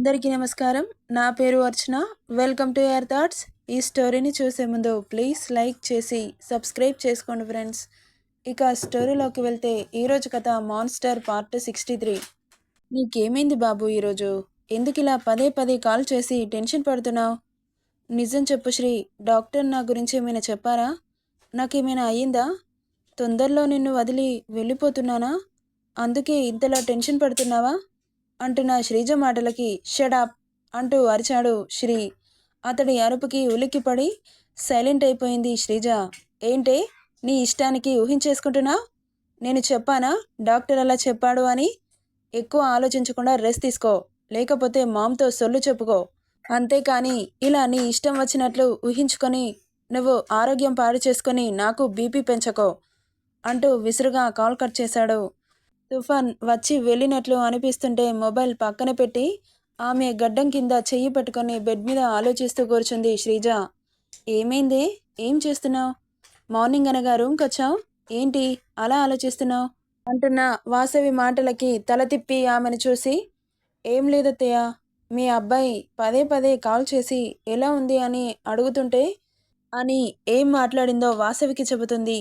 అందరికీ నమస్కారం. నా పేరు Archana. Welcome to your thoughts. ఈ స్టోరీని చూసే ముందు ప్లీజ్ లైక్ చేసి సబ్స్క్రైబ్ చేసుకోండి ఫ్రెండ్స్. ఇక స్టోరీలోకి వెళ్తే ఈరోజు కథ మాన్స్టర్ పార్ట్ సిక్స్టీ త్రీ. నీకేమైంది బాబు ఈరోజు ఎందుకు ఇలా పదే పదే కాల్ చేసి టెన్షన్ పడుతున్నావు? నిజం చెప్పు శ్రీ. డాక్టర్ నా గురించి ఏమైనా చెప్పారా? నాకేమైనా అయ్యిందా? తొందరలో నిన్ను వదిలి వెళ్ళిపోతున్నానా? అందుకే ఇంతలా టెన్షన్ పడుతున్నావా? అంటున్న శ్రీజ మాటలకి షడాప్ అంటూ అరిచాడు శ్రీ. అతడి అరుపుకి ఉలిక్కిపడి సైలెంట్ అయిపోయింది శ్రీజ. ఏంటే నీ ఇష్టానికి ఊహించేసుకుంటున్నా? నేను చెప్పానా? డాక్టర్ అలా చెప్పాడు అని? ఎక్కువ ఆలోచించకుండా రెస్ట్ తీసుకో. లేకపోతే మామ్తో సొల్లు చెప్పుకో. అంతేకాని ఇలా నీ ఇష్టం వచ్చినట్లు ఊహించుకొని నువ్వు ఆరోగ్యం పాడు చేసుకొని నాకు బీపీ పెంచకో అంటూ విసురుగా కాల్ కట్ చేశాడు తుఫాన్ వచ్చి వెళ్ళినట్లు అనిపిస్తుంటే మొబైల్ పక్కన పెట్టి ఆమె గడ్డం కింద చెయ్యి పట్టుకొని బెడ్ మీద ఆలోచిస్తూ కూర్చుంది శ్రీజ. ఏమైంది? ఏం చేస్తున్నావు? మార్నింగ్ అనగా రూమ్కి వచ్చావు? ఏంటి? అలా ఆలోచిస్తున్నావు? అంటున్న వాసవి మాటలకి తల తిప్పి ఆమెను చూసి ఏం లేదత్తయ్య మీ అబ్బాయి పదే పదే కాల్ చేసి ఎలా ఉంది అని అడుగుతుంటే అని ఏం మాట్లాడిందో వాసవికి చెబుతుంది.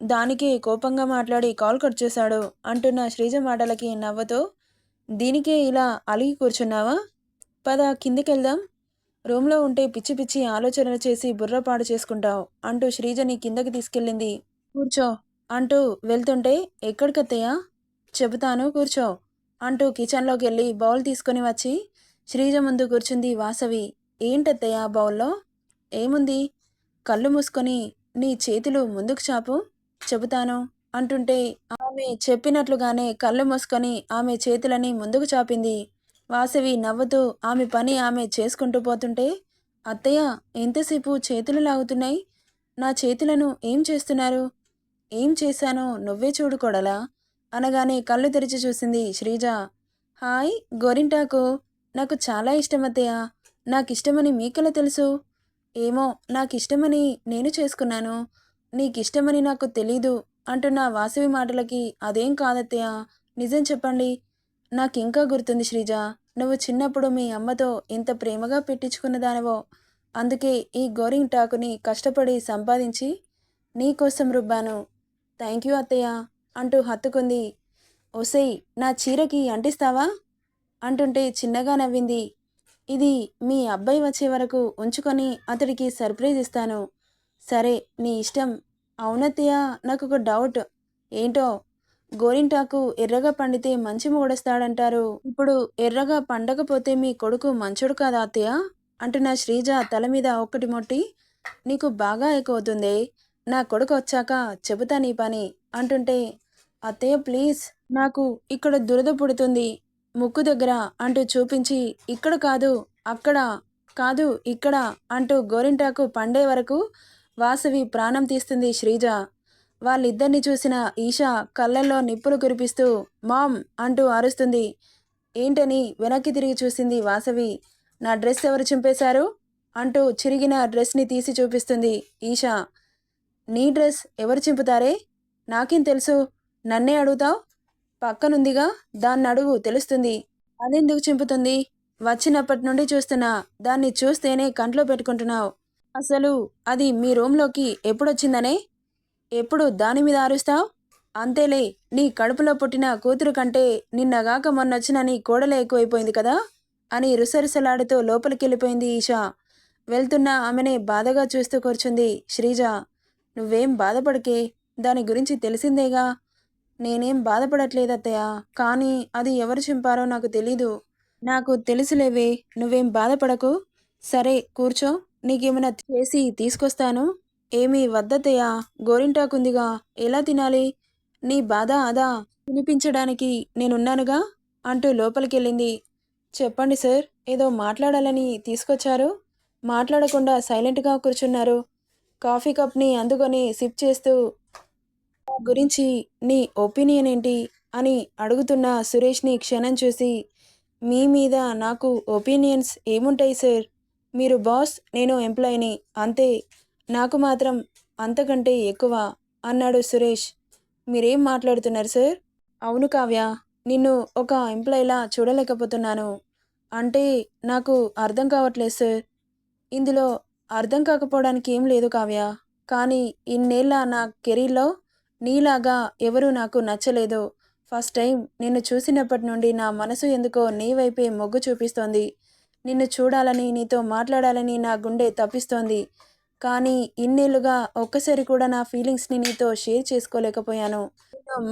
దానికి కోపంగా మాట్లాడి కాల్ కట్ చేశాడు. అంటున్న శ్రీజ మాటలకి నవ్వుతూ దీనికే ఇలా అలిగి కూర్చున్నావా? పద కిందికెళ్దాం. రూమ్లో ఉంటే పిచ్చి పిచ్చి ఆలోచనలు చేసి బుర్రపాడు చేసుకుంటావు అంటూ శ్రీజని కిందకి తీసుకెళ్ళింది. కూర్చో అంటూ వెళ్తుంటే ఎక్కడికత్తయ్యా? చెబుతాను కూర్చో అంటూ కిచెన్లోకి వెళ్ళి బౌల్ తీసుకొని వచ్చి శ్రీజ ముందు కూర్చుంది వాసవి. ఏంటత్తయ్యా బౌల్లో? ఏముంది? కళ్ళు మూసుకొని నీ చేతులు ముందుకు చాపు. చెబుతాను? అంటుంటే ఆమె చెప్పినట్లుగానే కళ్ళు మూసుకొని ఆమె చేతులని ముందుకు చాపింది. వాసవి నవ్వుతూ ఆమె పని ఆమె చేసుకుంటూ పోతుంటే అత్తయ్య ఎంతసేపు చేతులు లాగుతున్నాయి? నా చేతులను ఏం చేస్తున్నారు? ఏం చేశానో నువ్వే చూడుకోడలా అనగానే కళ్ళు తెరిచి చూసింది శ్రీజ. హాయ్ గోరింటాకు. నాకు చాలా ఇష్టం అత్తయ్య. నాకు ఇష్టమని మీకెలా తెలుసు? ఏమో నాకు ఇష్టమని నేను చేసుకున్నాను. నీకిష్టమని నాకు తెలీదు అంటున్న వాసవి మాటలకి అదేం కాదత్తయ్య? నిజం చెప్పండి. నాకింకా గుర్తుంది శ్రీజ. నువ్వు చిన్నప్పుడు మీ అమ్మతో ఎంత ప్రేమగా పెట్టించుకున్న దానివో. అందుకే ఈ గోరింగ్ టాకుని కష్టపడి సంపాదించి నీకోసం రుబ్బాను. థ్యాంక్ యూ అత్తయ్య అంటూ హత్తుకుంది. ఒసేయ్ నా చీరకి అంటిస్తావా? అంటుంటే చిన్నగా నవ్వింది. ఇది మీ అబ్బాయి వచ్చే వరకు ఉంచుకొని అతడికి సర్ప్రైజ్ ఇస్తాను. సరే నీ ఇష్టం. అవునత్తయ్య నాకు ఒక డౌట్. ఏంటో? గోరింటాకు ఎర్రగా పండితే మంచి మూడొస్తాడంటారు ఇప్పుడు ఎర్రగా పండకపోతే మీ కొడుకు మంచోడు కాదా అత్తయ్య? అంటున్న శ్రీజ తల మీద ఒక్కటి మొట్టి నీకు బాగా ఎక్కువవుతుంది నా కొడుకు వచ్చాక చెబుతా నీ పని అంటుంటే అత్తయ్య ప్లీజ్ నాకు ఇక్కడ దురద పుడుతుంది. ముక్కు దగ్గర అంటూ చూపించి ఇక్కడ కాదు అక్కడ కాదు ఇక్కడ అంటూ గోరింటాకు పండే వరకు వాసవి ప్రాణం తీస్తుంది శ్రీజ. వాళ్ళిద్దరిని చూసిన ఈషా కళ్ళల్లో నిప్పులు కురిపిస్తూ మామ్ అంటూ అరుస్తుంది. ఏంటని వెనక్కి తిరిగి చూసింది వాసవి. నా డ్రెస్ ఎవరు చింపేశారు? అంటూ చిరిగిన డ్రెస్ని తీసి చూపిస్తుంది ఈషా. నీ డ్రెస్ ఎవరు చింపుతారే? నాకేం తెలుసు. నన్నే అడుగుతావు? పక్కనుందిగా దాన్ని అడుగు తెలుస్తుంది. అదెందుకు చింపుతుంది? వచ్చినప్పటి నుండి చూస్తున్నా. దాన్ని చూస్తేనే కంట్లో పెట్టుకుంటున్నావు. అసలు అది మీ రూమ్లోకి ఎప్పుడొచ్చిందనే? ఎప్పుడు దాని మీద ఆరుస్తావు? అంతేలే నీ కడుపులో పుట్టిన కూతురు కంటే నిన్నగాక మొన్నొచ్చిన నీ కోడలే ఎక్కువైపోయింది కదా? అని రుసరుసలాడుతూ లోపలికి వెళ్ళిపోయింది ఈషా. వెళ్తున్న ఆమెనే బాధగా చూస్తూ కూర్చుంది శ్రీజ. నువ్వేం బాధపడకే దాని గురించి తెలిసిందేగా? నేనేం బాధపడట్లేదత్తయ్య కానీ అది ఎవరు చింపారో నాకు తెలీదు. నాకు తెలుసులేవే నువ్వేం బాధపడకు. సరే కూర్చో. నీకేమైనా చేసి తీసుకొస్తాను? ఏమీ వద్దతయ్యా గోరింటాకుందిగా. ఎలా తినాలి? నీ బాధ అదా? వినిపించడానికి నేనున్నానుగా? అంటూ లోపలికెళ్ళింది. చెప్పండి సార్ ఏదో మాట్లాడాలని తీసుకొచ్చారు? మాట్లాడకుండా సైలెంట్గా కూర్చున్నారు. కాఫీ కప్ని అందుకొని సిప్ చేస్తూ గురించి నీ ఒపీనియన్ ఏంటి? అని అడుగుతున్న సురేష్ని క్షణం చూసి మీ మీద నాకు ఒపీనియన్స్ ఏముంటాయి సార్? మీరు బాస్ నేను ఎంప్లాయీని అంతే. నాకు మాత్రం అంతకంటే ఎక్కువ అన్నాడు సురేష్. మీరేం మాట్లాడుతున్నారు సార్? అవును కావ్య నిన్ను ఒక ఎంప్లాయీలా చూడలేకపోతున్నాను. అంటే నాకు అర్థం కావట్లేదు సార్. ఇందులో అర్థం కాకపోవడానికి ఏం లేదు కావ్య. కానీ ఇన్నేళ్ళ నా కెరీర్లో నీలాగా ఎవరూ నాకు నచ్చలేదు. ఫస్ట్ టైం నిన్ను చూసినప్పటి నుండి నా మనసు ఎందుకో నీ వైపే మొగ్గు చూపిస్తోంది. నిన్ను చూడాలని నీతో మాట్లాడాలని నా గుండె తప్పిస్తోంది. కానీ ఇన్నేళ్ళుగా ఒక్కసారి కూడా నా ఫీలింగ్స్ని నీతో షేర్ చేసుకోలేకపోయాను.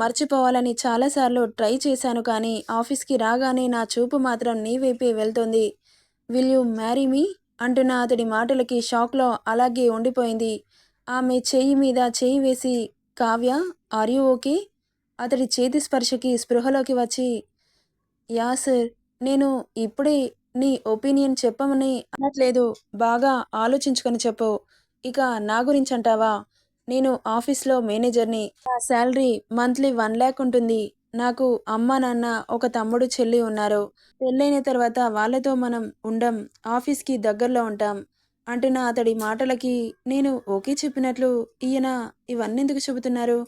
మర్చిపోవాలని చాలాసార్లు ట్రై చేశాను కానీ ఆఫీస్కి రాగానే నా చూపు మాత్రం నీ వైపే వెళ్తోంది. Will you marry me? అంటున్న అతడి మాటలకి షాక్లో అలాగే ఉండిపోయింది. ఆమె చెయ్యి మీద చేయి వేసి కావ్య ఆర్ యూ ఓకే అతడి చేతి స్పర్శకి స్పృహలోకి వచ్చి యా సార్. నేను ఇప్పుడే నీ ఒపీనియన్ చెప్పమని అనట్లేదు. బాగా ఆలోచించుకొని చెప్పు. ఇక నా గురించి అంటావా? నేను ఆఫీస్లో మేనేజర్ని. నా శాలరీ మంత్లీ వన్ ల్యాక్ ఉంటుంది. నాకు అమ్మ నాన్న ఒక తమ్ముడు చెల్లి ఉన్నారు. పెళ్ళైన తర్వాత వాళ్ళతో మనం ఉండం ఆఫీస్కి దగ్గరలో ఉంటాం. అంటున్న అతడి మాటలకి నేను ఓకే చెప్పినట్లు ఈయన ఇవన్నీ ఎందుకు చెబుతున్నారు?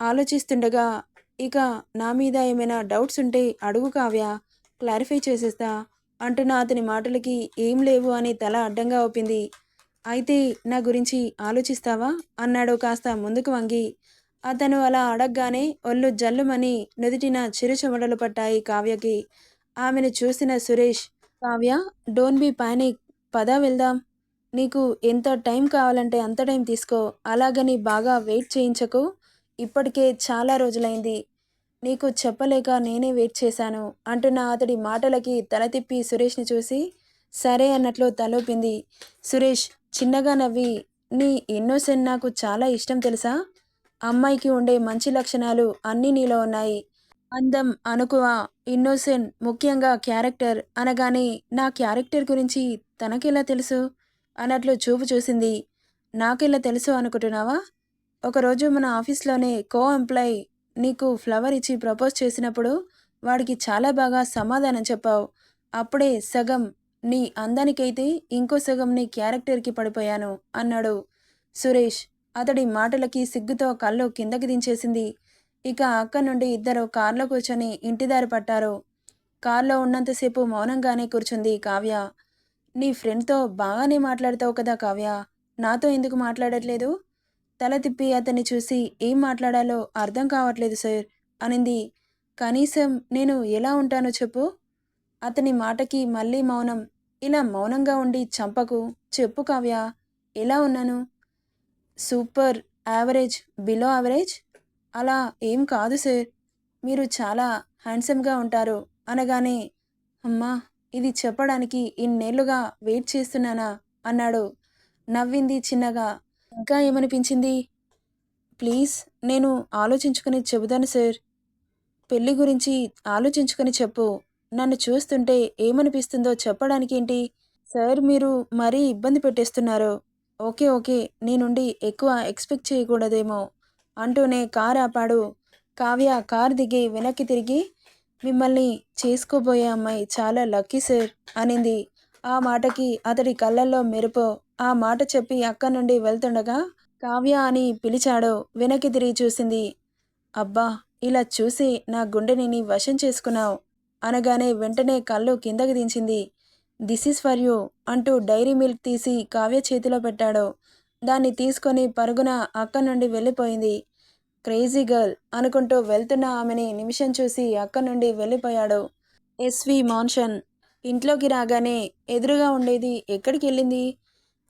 ఆలోచిస్తుండగా ఇక నా మీద ఏమైనా డౌట్స్ ఉంటే అడుగు కావ్య. క్లారిఫై చేసేస్తా. అంటున్న అతని మాటలకి ఏం లేవు అని తల అడ్డంగా ఒప్పింది అయితే నా గురించి ఆలోచిస్తావా? అన్నాడు కాస్త ముందుకు వంగి. అతను అలా అడగగానే ఒళ్ళు జల్లుమని నుదుటిన చిరు చెమటలు పట్టాయి కావ్యకి. ఆమెను చూసిన Suresh Kavya don't be panic పదా వెళ్దాం. నీకు ఎంత టైం కావాలంటే అంత టైం తీసుకో. అలాగని బాగా వెయిట్ చేయించకు. ఇప్పటికే చాలా రోజులైంది. నీకు చెప్పలేక నేనే వెయిట్ చేశాను అంటున్న అతడి మాటలకి తల తిప్పి సురేష్ని చూసి సరే అన్నట్లు తలోపింది. సురేష్ చిన్నగా నవ్వి నీ ఇన్నోసెంట్ నాకు చాలా ఇష్టం తెలుసా? అమ్మాయికి ఉండే మంచి లక్షణాలు అన్నీ నీలో ఉన్నాయి. అందం అనుకువ ఇన్నోసెంట్ ముఖ్యంగా క్యారెక్టర్ అనగానే నా క్యారెక్టర్ గురించి తనకెలా తెలుసు? అన్నట్లు చూపు చూసింది. నాకెలా తెలుసు అనుకుంటున్నావా? ఒకరోజు మన ఆఫీస్లోనే కో ఎంప్లాయ్ నీకు ఫ్లవర్ ఇచ్చి ప్రపోజ్ చేసినప్పుడు వాడికి చాలా బాగా సమాధానం చెప్పావు. అప్పుడే సగం నీ అందానికైతే ఇంకో సగం నీ క్యారెక్టర్కి పడిపోయాను అన్నాడు సురేష్. అతడి మాటలకి సిగ్గుతో కళ్ళు కిందకి దించేసింది. ఇక అక్క నుండి ఇద్దరు కార్లో కూర్చొని ఇంటిదారి పట్టారు. కార్లో ఉన్నంతసేపు మౌనంగానే కూర్చుంది కావ్య. నీ ఫ్రెండ్తో బాగానే మాట్లాడతావు కదా కావ్య. నాతో ఎందుకు మాట్లాడట్లేదు? తల తిప్పి అతన్ని చూసి ఏం మాట్లాడాలో అర్థం కావట్లేదు సార్ అనింది. కనీసం నేను ఎలా ఉంటానో చెప్పు. అతని మాటకి మళ్ళీ మౌనం. ఇలా మౌనంగా ఉండి చంపకు. చెప్పు కావ్య ఎలా ఉన్నాను? Super average below average? అలా ఏం కాదు సార్. మీరు చాలా హ్యాండ్సమ్గా ఉంటారు అనగానే అమ్మా ఇది చెప్పడానికి ఇన్నేళ్ళుగా వెయిట్ చేస్తున్నానా? అన్నాడు నవ్వింది చిన్నగా. ఇంకా ఏమనిపించింది? ప్లీజ్ నేను ఆలోచించుకుని చెబుతాను సార్. పెళ్ళి గురించి ఆలోచించుకుని చెప్పు. నన్ను చూస్తుంటే ఏమనిపిస్తుందో చెప్పడానికి ఏంటి సార్ మీరు మరీ ఇబ్బంది పెట్టేస్తున్నారు. ఓకే ఓకే నేనుండి ఎక్కువ ఎక్స్పెక్ట్ చేయకూడదేమో అంటూనే కార్ ఆపాడు. కావ్య కార్ దిగి వెనక్కి తిరిగి మిమ్మల్ని చేసుకోబోయే అమ్మాయి చాలా లక్కీ సార్ అనింది. ఆ మాటకి అతడి కళ్ళల్లో మెరుపు. ఆ మాట చెప్పి అక్క నుండి వెళ్తుండగా కావ్య అని పిలిచాడు. వెనక్కి తిరిగి చూసింది. అబ్బా ఇలా చూసి నా గుండెని నీ వశం చేసుకున్నావు అనగానే వెంటనే కళ్ళు కిందకి దించింది. దిస్ ఈస్ ఫర్ యూ అంటూ డైరీ మిల్క్ తీసి కావ్య చేతిలో పెట్టాడు. దాన్ని తీసుకొని పరుగున అక్క నుండి వెళ్ళిపోయింది. క్రేజీ గర్ల్ అనుకుంటూ వెళ్తున్న ఆమెని నిమిషం చూసి అక్క నుండి వెళ్ళిపోయాడు. ఎస్వి మాన్షన్ ఇంట్లోకి రాగానే ఎదురుగా ఉండేది ఎక్కడికి వెళ్ళింది?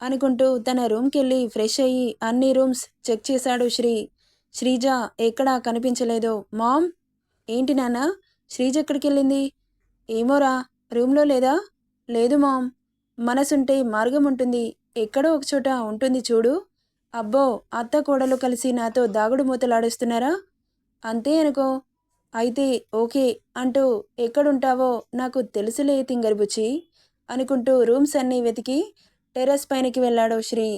అనుకుంటూ తన రూమ్కి వెళ్ళి ఫ్రెష్ అయ్యి అన్ని రూమ్స్ చెక్ చేశాడు శ్రీ. శ్రీజ ఎక్కడా కనిపించలేదు. మామ్? ఏంటి నాన్న? శ్రీజ ఎక్కడికి వెళ్ళింది? ఏమోరా రూమ్లో లేదా? లేదు మామ్. మనసుంటే మార్గం ఉంటుంది. ఎక్కడో ఒకచోట ఉంటుంది చూడు. అబ్బో అత్త కోడలు కలిసి నాతో దాగుడు మూతలాడుస్తున్నారా అంతే అనుకో. అయితే ఓకే అంటూ ఎక్కడుంటావో నాకు తెలుసులే తింగర్బుచ్చి అనుకుంటూ రూమ్స్ అన్నీ వెతికి టెర్రస్ పైనకి వెళ్ళాడు శ్రీ.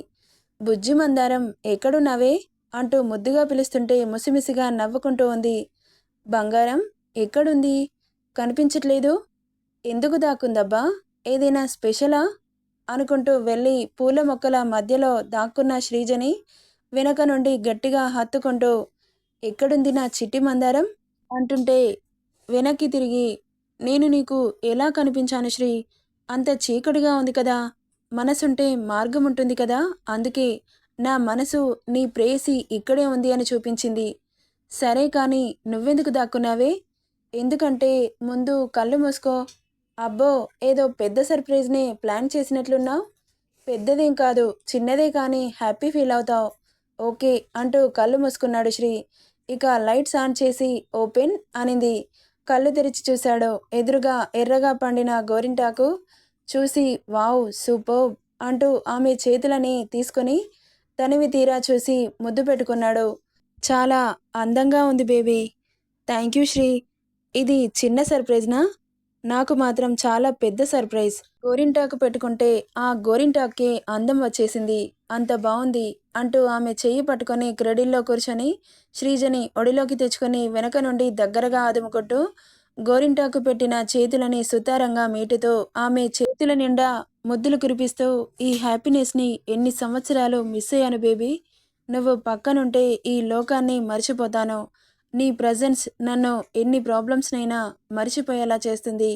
బుజ్జి మందారం ఎక్కడున్నావే? అంటూ ముద్దుగా పిలుస్తుంటే ముసిమిసిగా నవ్వుకుంటూ ఉంది. బంగారం ఎక్కడుంది? కనిపించట్లేదు. ఎందుకు దాక్కుందబ్బా? ఏదైనా స్పెషలా? అనుకుంటూ వెళ్ళి పూల మొక్కల మధ్యలో దాక్కున్న శ్రీజని వెనక నుండి గట్టిగా హత్తుకుంటూ ఎక్కడుంది నా చిట్టి మందారం? అంటుంటే వెనక్కి తిరిగి నేను నీకు ఎలా కనిపించాను శ్రీ? అంత చీకటిగా ఉంది కదా మనసుంటే మార్గం ఉంటుంది కదా అందుకే నా మనసు నీ ప్రేయసి ఇక్కడే ఉంది అని చూపించింది. సరే కానీ నువ్వెందుకు దాక్కున్నావే? ఎందుకంటే ముందు కళ్ళు మూసుకో. అబ్బో ఏదో పెద్ద సర్ప్రైజ్నే ప్లాన్ చేసినట్లున్నావు. పెద్దదేం కాదు చిన్నదే కానీ హ్యాపీ ఫీల్ అవుతావు. ఓకే అంటూ కళ్ళు మూసుకున్నాడు శ్రీ. ఇక లైట్స్ ఆన్ చేసి ఓపెన్ అనింది. కళ్ళు తెరిచి చూశాడు. ఎదురుగా ఎర్రగా పండిన గోరింటాకు చూసి వావ్ సూపర్ అంటూ ఆమె చేతులని తీసుకొని తనివి తీరా చూసి ముద్దు పెట్టుకున్నాడు. చాలా అందంగా ఉంది బేబీ. Thank you Shri. ఇది చిన్న సర్ప్రైజ్నా నాకు మాత్రం చాలా పెద్ద సర్ప్రైజ్. గోరింటాకు పెట్టుకుంటే ఆ గోరింటాక్కి అందం వచ్చేసింది. అంత బాగుంది అంటూ ఆమె చెయ్యి పట్టుకొని క్రెడిల్లో కూర్చొని శ్రీజని ఒడిలోకి తెచ్చుకొని వెనక నుండి దగ్గరగా ఆదుముకుంటూ గోరింటాకు పెట్టిన చేతులని సుతారంగా మీటుతో ఆమె చేతుల నిండా ముద్దులు కురిపిస్తూ ఈ హ్యాపీనెస్ని ఎన్ని సంవత్సరాలు మిస్ అయ్యాను బేబీ. నువ్వు పక్కనుంటే ఈ లోకాన్ని మర్చిపోతాను. నీ ప్రజెన్స్ నన్ను ఎన్ని ప్రాబ్లమ్స్నైనా మర్చిపోయేలా చేస్తుంది.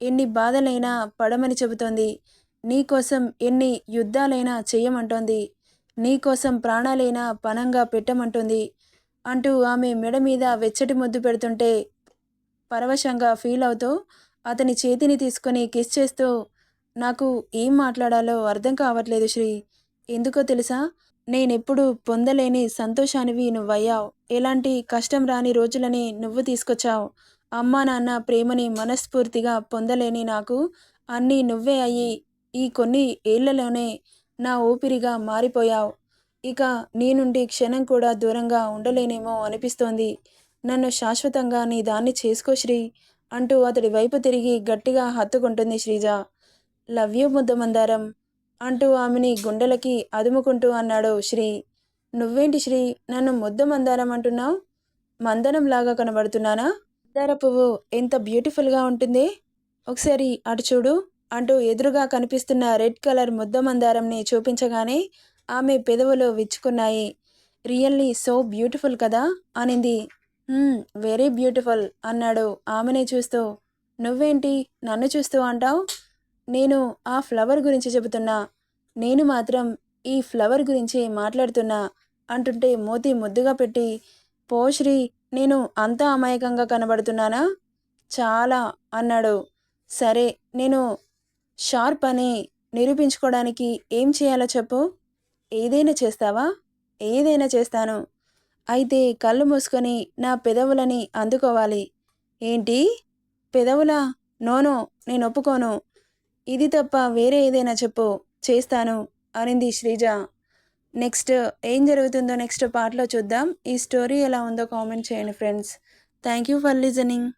ఎన్ని బాధలైనా పడమని చెబుతోంది. నీకోసం ఎన్ని యుద్ధాలైనా చెయ్యమంటోంది నీకోసం ప్రాణాలైనా పణంగా పెట్టమంటుంది అంటూ ఆమె మెడ మీద వెచ్చటి ముద్దు పెడుతుంటే పరవశంగా ఫీల్ అవుతూ అతని చేతిని తీసుకొని కిస్ చేస్తూ నాకు ఏం మాట్లాడాలో అర్థం కావట్లేదు శ్రీ. ఎందుకో తెలుసా? నేనెప్పుడు పొందలేని సంతోషానివి నువ్వయ్యావు. ఎలాంటి కష్టం రాని రోజులని నువ్వు తీసుకొచ్చావు. అమ్మా నాన్న ప్రేమని మనస్ఫూర్తిగా పొందలేని నాకు అన్నీ నువ్వే అయ్యి ఈ కొన్ని ఏళ్ళలోనే నా ఊపిరిగా మారిపోయావు. ఇక నీ నుండి క్షణం కూడా దూరంగా ఉండలేనేమో అనిపిస్తోంది. నన్ను శాశ్వతంగా నీ దాన్ని చేసుకో శ్రీ అంటూ అతడి వైపు తిరిగి గట్టిగా హత్తుకుంటుంది శ్రీజ. లవ్ యూ ముద్దమందారం అంటూ ఆమెని గుండెలకి అదుముకుంటూ అన్నాడు శ్రీ. నువ్వేంటి శ్రీ? నన్ను ముద్ద మందారం అంటున్నావు? మందనంలాగా కనబడుతున్నానా? మందార పువ్వు ఎంత బ్యూటిఫుల్గా ఉంటుంది. ఒకసారి అటు చూడు. అంటూ ఎదురుగా కనిపిస్తున్న రెడ్ కలర్ ముద్ద మందారంని చూపించగానే ఆమె పెదవులు విచ్చుకున్నాయి. రియల్లీ సో బ్యూటిఫుల్ కదా? అనింది. వెరీ బ్యూటిఫుల్ అన్నాడు ఆమెనే చూస్తూ. నువ్వేంటి? నన్ను చూస్తూ అంటావు? నేను ఆ ఫ్లవర్ గురించి చెబుతున్నా. నేను మాత్రం ఈ ఫ్లవర్ గురించి మాట్లాడుతున్నా అంటుంటే మోతి ముద్దుగా పెట్టి. పోశ్రీ నేను అంత అమాయకంగా కనబడుతున్నానా? చాలా అన్నాడు. సరే నేను షార్ప్ అని నిరూపించుకోవడానికి ఏం చేయాలో చెప్పు. ఏదైనా చేస్తావా? ఏదైనా చేస్తాను. అయితే కళ్ళు మూసుకొని నా పెదవులని అందుకోవాలి. ఏంటి? పెదవులా? నోనో నేను ఒప్పుకోను. ఇది తప్ప వేరే ఏదైనా చెప్పు. చేస్తాను అనింది శ్రీజ. నెక్స్ట్ ఏం జరుగుతుందో నెక్స్ట్ పార్ట్లో చూద్దాం. ఈ స్టోరీ ఎలా ఉందో కామెంట్ చేయండి friends. Thank you for listening.